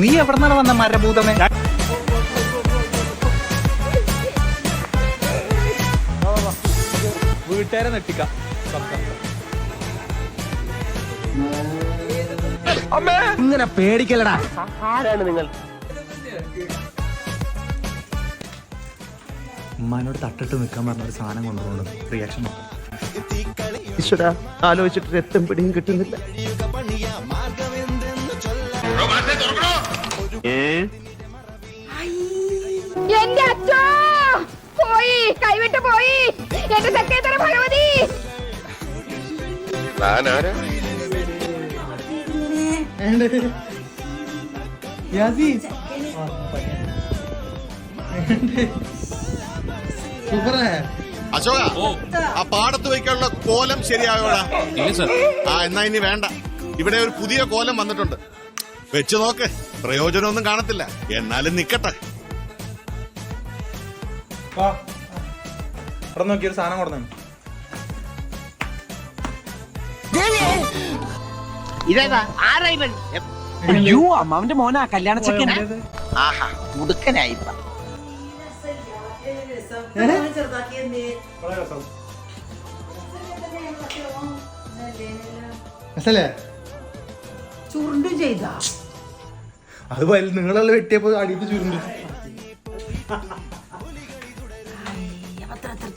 നീ എവിടെന്നാണ് വന്ന മരഭൂതമേ വീട്ടുകാരെ നെട്ടിക്കാം ഇങ്ങനെ പേടിക്കലടാ ഉമ്മാനോട് തട്ടിട്ട് നിൽക്കാൻ പറഞ്ഞ ഒരു സാധനം കൊണ്ടുപോകുന്നത് റിയാക്ഷൻ ഈശ്വര ആലോചിച്ചിട്ട് രക്തം പിടിയും കിട്ടുന്നില്ല. എന്റെ അച്ഛോ! പോയി കൈവിട്ട് പോയി. എന്റെ തെക്കേതര ഭഗവതി. അശോക ആ പാടത്ത് വയ്ക്കാനുള്ള കോലം ശരിയായോടാ. ആ എന്നാ ഇനി വേണ്ട. ഇവിടെ ഒരു പുതിയ കോലം വന്നിട്ടുണ്ട്. വെച്ചു നോക്ക്. പ്രയോജനമൊന്നും കാണത്തില്ല. എന്നാലും നിക്കട്ടെ. ഇവിടെ നോക്കിയൊരു സാധനം കൊടുന്നു ഇതേതാ? ആരാ ഇവൻ? അയ്യോ അമ്മാവന്റെ മോനാ കല്യാണ ചെക്കൻ ആഹാ മനസ്സിലേ ചുരുണ്ടും ചെയ്താ. അത് നിങ്ങളെല്ലാം വെട്ടിയപ്പോ അടിയിട്ട് ചുരുണ്ട്.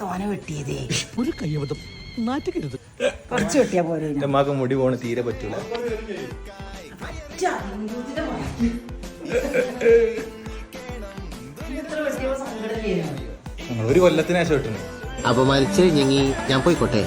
തോന വെട്ടിയതേ. ഒരു കയ്യബദ്ധം നാറ്റുകരുത് കുറച്ച് വെട്ടിയാ പോലെ എന്റെ അമ്മയ്ക്ക് മുടി പോണ തീരെ പറ്റൂല. ഒരു കൊല്ലത്തിന് ശേഷം കിട്ടുന്നു അപമാനിച്ച് ഞങ്ങി ഞാൻ പോയിക്കോട്ടെ?